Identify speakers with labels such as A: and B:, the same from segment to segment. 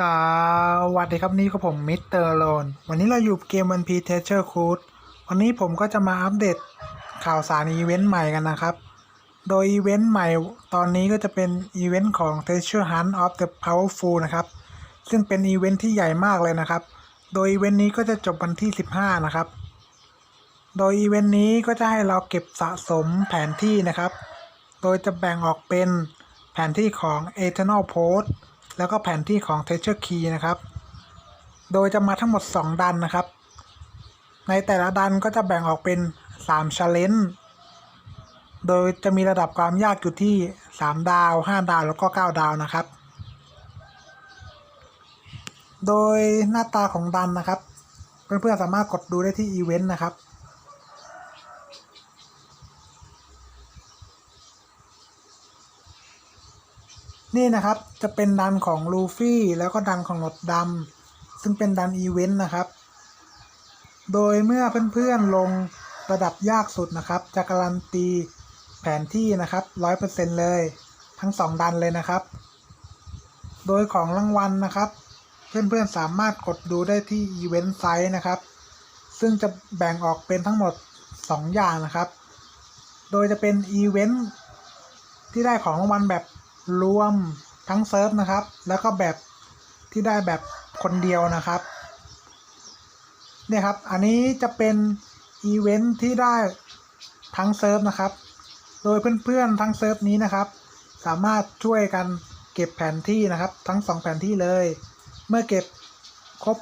A: สวัสดีครับนี่ก็ผมมิสเตอร์โลนวันนี้เราอยู่เกม One Piece Treasure Cruise วันนี้ผมก็จะมาอัปเดตข่าวสารอีเวนต์ใหม่กันนะครับ โดยอีเวนต์ใหม่ตอนนี้ก็จะเป็นอีเวนต์ของ Treasure Hunt of the Powerful นะครับ ซึ่งเป็นอีเวนต์ที่ใหญ่มากเลยนะครับ โดยอีเวนต์นี้ก็จะจบวันที่ 15 นะครับ โดยอีเวนต์นี้ก็จะให้เราเก็บสะสมแผนที่นะครับ โดยจะแบ่งออกเป็นแผนที่ของ Eternal Post แล้วก็แผนที่ของ Treasure Key นะครับ โดยจะมาทั้งหมด 2 ดันนะครับ ในแต่ละดันก็จะแบ่งออกเป็น3 Challenge โดยจะมีระดับความยากอยู่ที่ 3 ดาว 5 ดาว แล้วก็ 9 ดาวนะครับ โดยหน้าตาของดันนะครับ เพื่อนๆสามารถกดดูได้ที่อีเวนต์นะครับ นี่นะครับจะเป็นดันของลูฟี่แล้วก็ดันของหนดดำซึ่งเป็นดันอีเวนต์นะครับ โดยเมื่อเพื่อนๆลงระดับยากสุดนะครับ จะการันตีแผนที่นะครับร้อยเปอร์เซ็นเลย ทั้งสองดันเลยนะครับ โดยของรางวัลนะครับ เพื่อนๆสามารถกดดูได้ที่อีเวนต์ไซต์นะครับ ซึ่งจะแบ่งออกเป็นทั้งหมด 2 อย่างนะครับ โดยจะเป็นอีเวนต์ที่ได้ของรางวัลแบบ รวมทั้งเซิร์ฟนะครับ แล้วก็แบบที่ได้แบบคนเดียวนะครับ เนี่ยครับ อันนี้จะเป็นอีเวนต์ที่ได้ทั้งเซิร์ฟนะครับ โดยเพื่อนๆทั้งเซิร์ฟนี้นะครับ สามารถช่วยกันเก็บแผนที่นะครับ ทั้ง 2 แผนที่เลย เมื่อเก็บครบ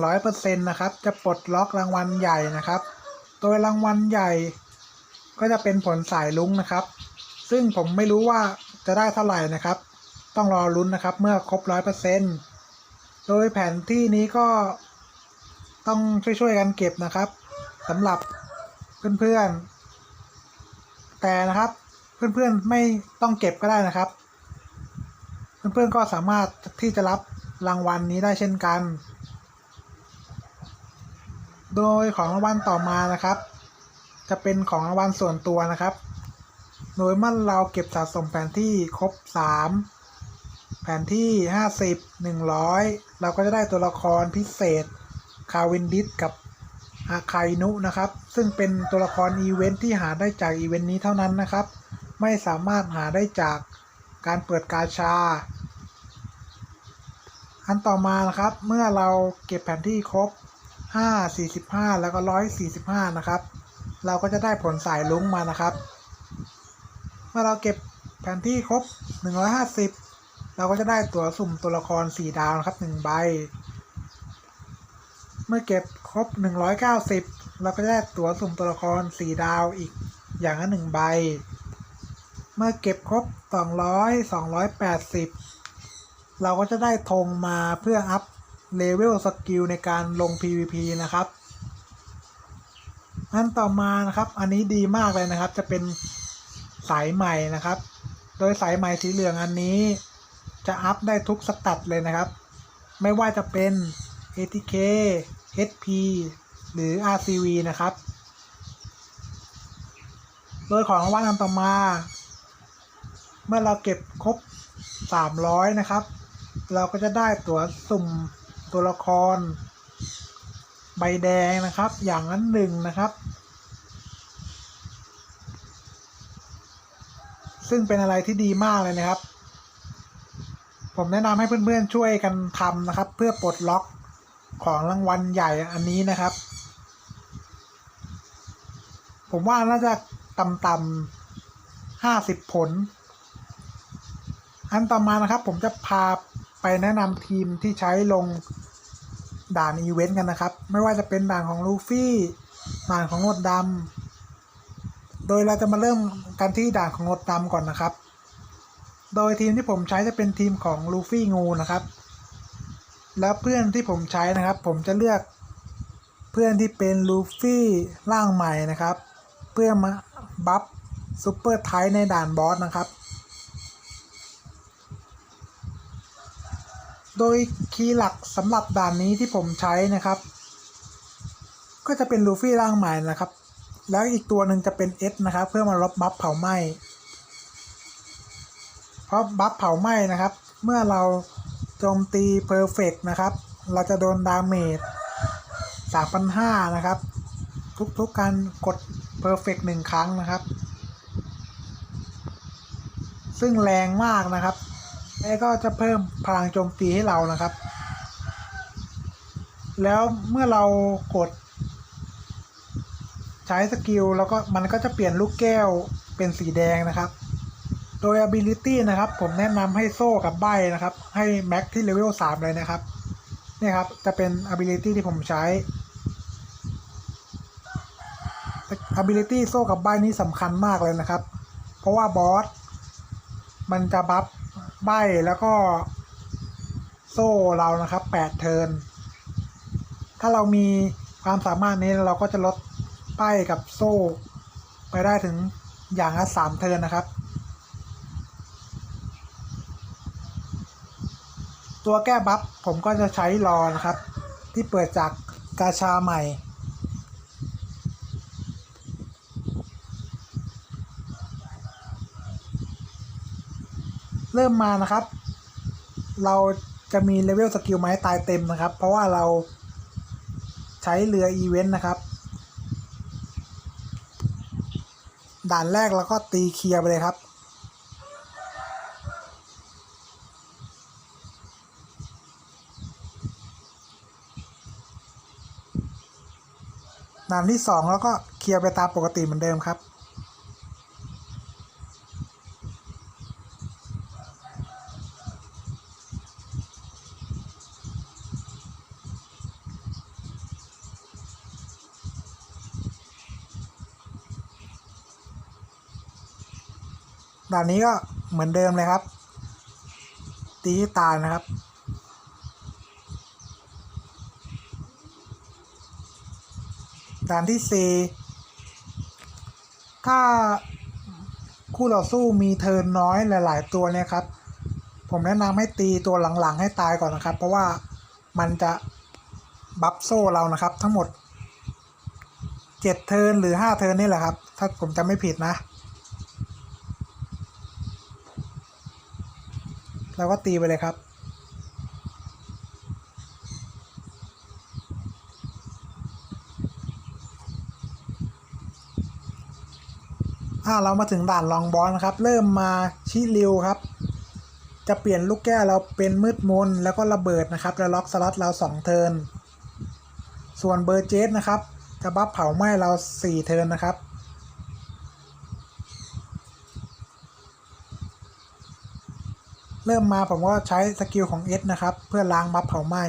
A: 100%นะครับ จะปลดล็อกรางวัลใหญ่นะครับ โดยรางวัลใหญ่ ก็จะเป็นผลสายลุ้งนะครับ ซึ่งผมไม่รู้ว่า จะได้เท่าไหร่นะครับ ต้องรอลุ้นนะครับเมื่อครบ100%โดยแผนที่นี้ก็ต้องช่วยๆกันเก็บนะครับสำหรับเพื่อนๆ แต่นะครับเพื่อนๆไม่ต้องเก็บก็ได้นะครับ เพื่อนๆก็สามารถที่จะรับรางวัลนี้ได้เช่นกัน โดยของรางวัลต่อมานะครับ จะเป็นของรางวัลส่วนตัวนะครับ โดยมื่อเราเก็บสะสมแผนที่ครบ 3 แผนที่ 50 100 เราก็จะได้ตัวละครพิเศษ คาวินดิสกับอาคายนุนะครับ ซึ่งเป็นตัวละครอีเวนท์ที่หาได้จากอีเวนต์นี้เท่านั้นนะครับ ไม่สามารถหาได้จากการเปิดกาชา อันต่อมานะครับ เมื่อเราเก็บแผนที่ครบ 5 45 แล้วก็ 145 นะครับ เราก็จะได้ผลสายลุ้งมานะครับ มื่อเราเก็บแผนที่ครบ 150 เราก็จะได้ตั๋วสุ่มตัวละคร 4 ดาวนะครับ 1 ใบ เมื่อเก็บครบ 190 เราก็จะได้ตั๋วสุ่มตัวละคร 4 ดาวอีกอย่างละ1ใบ เมื่อเก็บครบ 200 280 เราก็จะได้ธงมาเพื่ออัพเลเวลสกิลในการลง PVP นะครับอันต่อมานะครับ อันนี้ดีมากเลยนะครับ จะเป็น สายใหม่นะครับ โดยสายใหม่สีเหลืองอันนี้ จะอัพได้ทุกสตัดเลยนะครับ ไม่ว่าจะเป็น ATK HP หรือ RCV นะครับ โดยของรางวัลอันต่อมา เมื่อเราเก็บครบ 300 นะครับ เราก็จะได้ตัวสุ่มตัวละคร ใบแดงนะครับ อย่างนั้นหนึ่งนะครับ ซึ่งเป็นอะไรที่ดีมากเลยนะครับ ผมแนะนำให้เพื่อนๆช่วยกันทำนะครับ เพื่อปลดล็อกของรางวัลใหญ่อันนี้นะครับ ผมว่าน่าจะต่ำๆห้าสิบผล อันต่อมานะครับ ผมจะพาไปแนะนำทีมที่ใช้ลงด่านอีเวนต์กันนะครับ ไม่ว่าจะเป็นด่านของลูฟี่ด่านของงดดำ โดยเราจะมาเริ่มกันที่ด่านของงดดำก่อนนะครับ โดยทีมที่ผมใช้จะเป็นทีมของลูฟี่งูนะครับ แล้วเพื่อนที่ผมใช้นะครับ ผมจะเลือกเพื่อนที่เป็นลูฟี่ร่างใหม่นะครับ เพื่อมาบัฟซูเปอร์ไทในด่านบอสนะครับ โดยคีย์หลักสำหรับด่านนี้ที่ผมใช้นะครับ ก็จะเป็นลูฟี่ร่างใหม่นะครับ แล้วอีกตัวหนึ่งจะเป็นเอสนะครับ เพื่อมาลบบัฟเผาไหม้เพราะบัฟเผาไหม้นะครับ เมื่อเราโจมตีเพอร์เฟกนะครับ เราจะโดนดาเมจ3,500นะครับ ทุกๆการกดเพอร์เฟกหนึ่งครั้งนะครับ ซึ่งแรงมากนะครับแล้วก็จะเพิ่มพลังโจมตีให้เรานะครับ แล้วเมื่อเรากด ใช้สกิลแล้วก็มันก็จะเปลี่ยนลูกแก้วเป็นสีแดงนะครับ โดย ability นะครับ ผมแนะนำให้โซ่กับใบนะครับ ให้แม็กที่เลเวล3เลยนะครับนี่ครับ จะเป็น ability ที่ผมใช้ ability โซ่กับใบนี้สำคัญมากเลยนะครับ เพราะว่าบอสมันจะบัฟใบแล้วก็โซ่เรานะครับ 8 เทิร์น ถ้าเรามีความสามารถนี้เราก็จะลด ป้ายกับโซ่ ไปได้ถึงอย่างละสามเทินนะครับ ตัวแก้บัฟผมก็จะใช้รอนะครับ ที่เปิดจากกาชาใหม่ เริ่มมานะครับ เราจะมีเลเวลสกิลไม้ตายเต็มนะครับ เพราะว่าเราใช้เรืออีเวนต์นะครับ ด่านแรกเราก็ตีเคลียร์ไปเลยครับ ด่านที่สองแล้วก็เคลียร์ไปตามปกติเหมือนเดิมครับ ด่านนี้ก็เหมือนเดิมเลยครับ ตีตายนะครับ ด่านที่สี่ถ้าคู่ต่อสู้มีเทิร์นน้อยหลาย ๆ ตัวเนี่ยครับ ผมแนะนำให้ตีตัวหลัง ๆ ให้ตายก่อนนะครับ เพราะว่ามันจะบัฟโซ่เรานะครับ ทั้งหมดเจ็ดเทิร์นหรือห้าเทิร์นนี่แหละครับ ถ้าผมจำไม่ผิดนะ เราก็ตีไปเลยครับ อ่าเรามาถึงด่านลองบอลนะครับ เริ่มมาชิริวครับ จะเปลี่ยนลูกแก้วเราเป็นมืดมนแล้วก็ระเบิดนะครับ แล้วล็อกสล็อตเราสองเทิร์นส่วนเบอร์เจสนะครับ จะบัฟเผาไหม้เราสี่เทิร์นนะครับ เริ่มมาผมก็ใช้สกิลของ S นะครับ เพื่อล้างบัฟเผาไหม้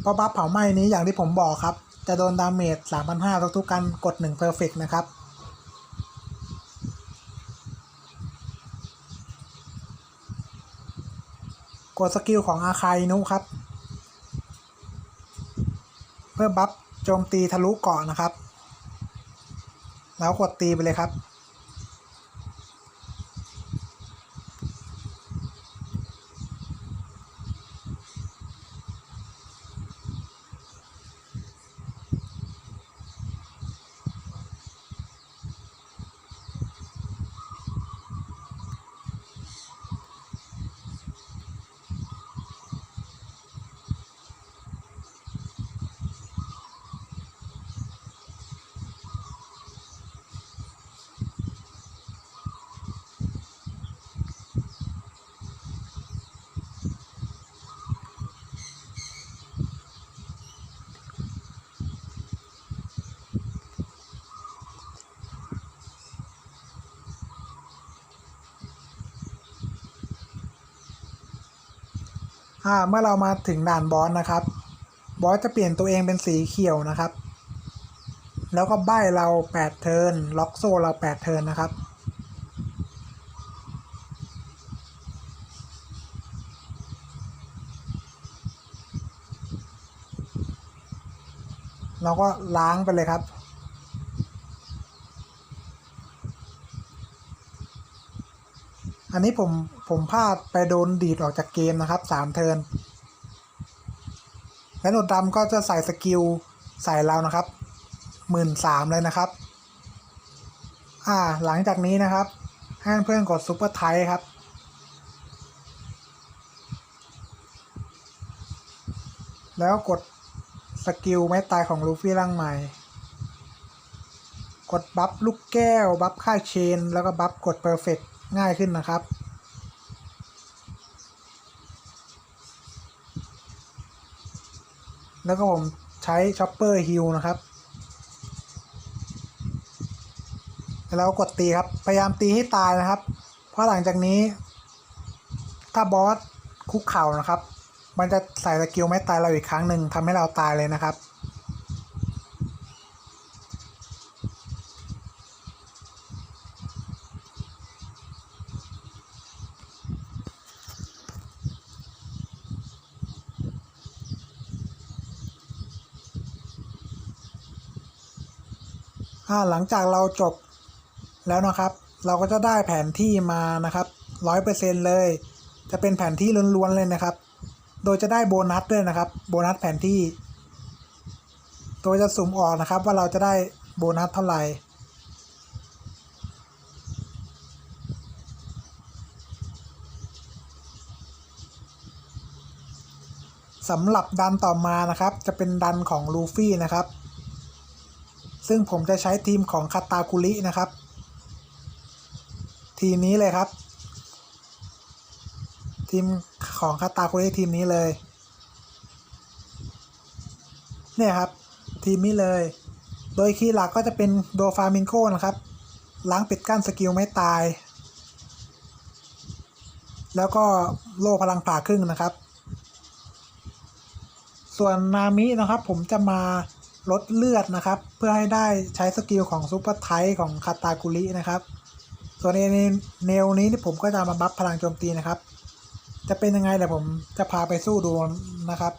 A: เพราะบัฟเผาไหม้นี้อย่างที่ผมบอกครับ จะโดนดาเมจ3,500ทุกๆการกด1 Perfect นะครับกดสกิลของอาคายนุครับ เพื่อบัฟโจมตีทะลุเกาะนะครับ แล้วกดตีไปเลยครับ อ่าเมื่อเรามาถึงด่านบอสนะครับ บอสจะเปลี่ยนตัวเองเป็นสีเขียวนะครับ แล้วก็ใบเรา8เทิร์นล็อกโซเรา8เทิร์นนะครับเราก็ล้างไปเลยครับ อันนี้ผมผมพลาดไปโดนดีดออกจากเกมนะครับสามเทิร์นและหนวดดำก็จะใส่สกิลใส่เรานะครับหมื่นสามเลยนะครับ อ่าหลังจากนี้นะครับ ให้เพื่อนกดซุปเปอร์ไทครับ แล้วกดสกิลไม้ตายของลูฟี่ร่างใหม่ กดบัฟลูกแก้ว บัฟค่าเชน แล้วก็บัฟกดเพอร์เฟก ง่ายขึ้นนะครับ แล้วก็ผมใช้ช็อปเปอร์ฮิลนะครับ แล้วกดตีครับ พยายามตีให้ตายนะครับ เพราะหลังจากนี้ ถ้าบอสคุกเข่านะครับ มันจะใส่สกิลไม่ตายเราอีกครั้งหนึ่งทำให้เราตายเลยนะครับ หลังจากเราจบแล้วนะครับ เราก็จะได้แผนที่มานะครับร้อยเปอร์เซ็นเลย จะเป็นแผนที่ล้วนๆเลยนะครับ โดยจะได้โบนัสด้วยนะครับ โบนัสแผนที่ โดยจะสุ่มออกนะครับ ว่าเราจะได้โบนัสเท่าไหร่สำหรับดันต่อมานะครับ จะเป็นดันของลูฟี่นะครับ ซึ่งผมจะใช้ทีมของคาตาคุรินะครับ ทีมนี้เลยครับ ทีมของคาตาคุริทีมนี้เลย เนี่ยครับ ทีมนี้เลย โดยคีย์หลักก็จะเป็นโดฟามิงโกนะครับ ล้างปิดกั้นสกิลไม่ตาย แล้วก็โล่พลังผ่าครึ่งนะครับ ส่วนนามินะครับผมจะมา ลดเลือดนะครับ เพื่อให้ได้ใช้สกิลของซูเปอร์ไทของคาตากุรินะครับ ส่วนในแนวนี้ที่ผมก็จะมาบัฟพลังโจมตีนะครับ จะเป็นยังไงเดี๋ยวผมจะพาไปสู้ดูนะครับ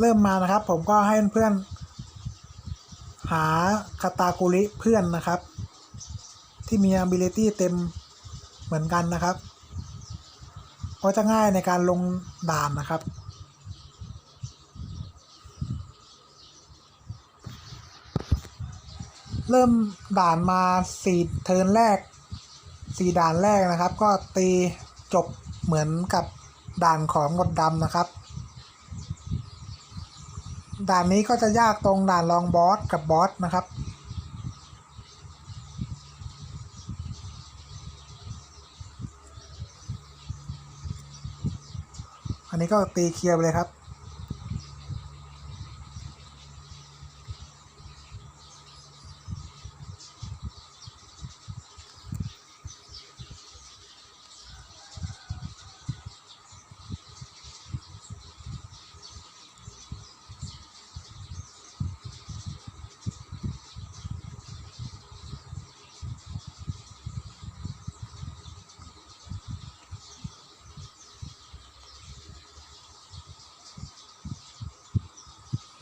A: เริ่มมานะครับ ผมก็ให้เพื่อนาคาตากุริเพื่อนนะครับ ที่มี ability เต็มเหมือนกันนะครับก็จะง่ายในการลงด่านนะครับ เริ่มด่านมาสี่เทิร์นแรกสี่ด่านแรกนะครับ ก็ตีจบเหมือนกับด่านของกดดำนะครับ ด่านนี้ก็จะยากตรงด่านรองบอสกับบอสนะครับ อันนี้ก็ตีเคลียร์ไปเลยครับ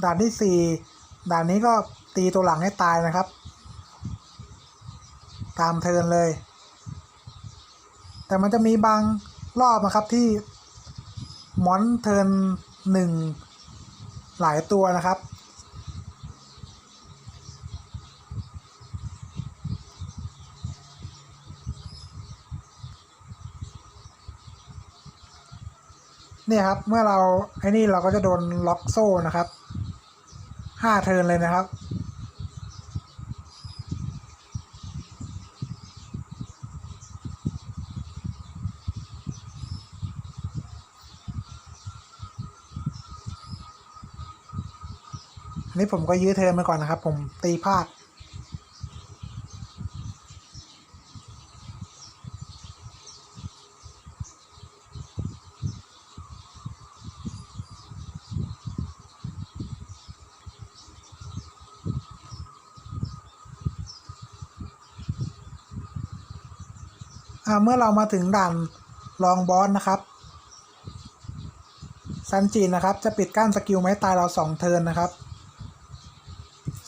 A: ด่านที่สี่ด่านนี้ก็ตีตัวหลังให้ตายนะครับ ตามเทินเลย แต่มันจะมีบางรอบนะครับที่มอนเทินหนึ่งหลายตัวนะครับ เนี่ยครับ เมื่อเราไอ้นี่เราก็จะโดนล็อกโซ่นะครับ ห้าเทิร์นเลยนะครับ อันนี้ผมก็ยื้อเทิร์นไปก่อนนะครับ ผมตีพลาด เมื่อเรามาถึงด่านลองบอสนะครับซันจีนะครับ จะปิดกั้นสกิลไม้ตายเราสองเทิร์นนะครับ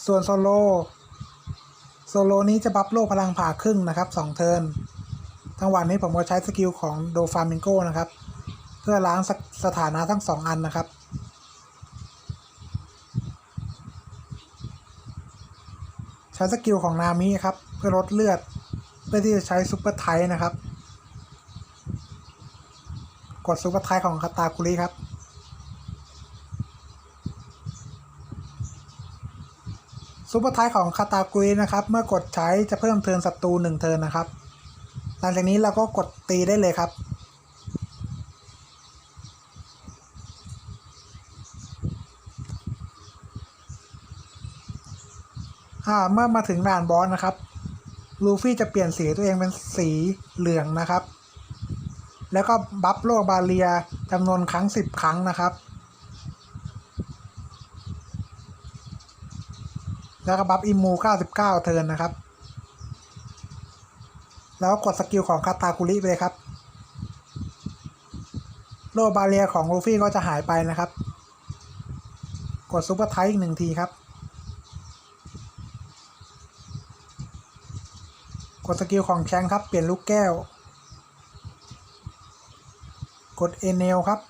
A: ส่วนโซโลโซโลนี้จะบัฟโลพลังผ่าครึ่งนะครับสองเทิร์นทั้งวันนี้ผมก็ใช้สกิลของโดฟามิงโกนะครับ เพื่อล้างสสถานะทั้งสองอันนะครับ ใช้สกิลของนามิครับ เพื่อลดเลือด พื่อที่จะใช้ซุปเปอร์ไทป์นะครับ กดซุปเปอร์ไทป์ของคาตาคุริครับ ซุปเปอร์ไทป์ของคาตาคุรินะครับ เมื่อกดใช้จะเพิ่มเทิร์นศัตรูหนึ่งเทิร์นนะครับ หลังจากนี้เราก็กดตีได้เลยครับอ่าเมื่อมาถึงด่านบอสนะครับ ลูฟี่จะเปลี่ยนสีตัวเองเป็นสีเหลืองนะครับ แล้วก็บัฟโลบาเรียจำนวนครั้งสิบครั้งนะครับ แล้วก็บัฟอิมู 99 เทิร์นนะครับ แล้วกดสกิลของคาตาคุริไปเลยครับ โลบาเรียของลูฟี่ก็จะหายไปนะครับ กดซุปเปอร์ไทป์อีกหนึ่งทีครับ กดสกิลของแชงครับ เปลี่ยนลูกแก้ว กดเอเนลครับ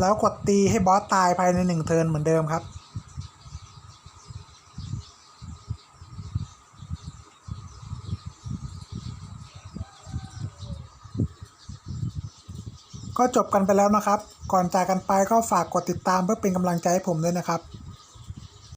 A: แล้วกดตีให้บอสตายภายในหนึ่งเทิร์นเหมือนเดิมครับก็จบกันไปแล้วนะครับ ก่อนจากกันไปก็ฝากกดติดตามเพื่อเป็นกำลังใจให้ผมด้วยนะครับ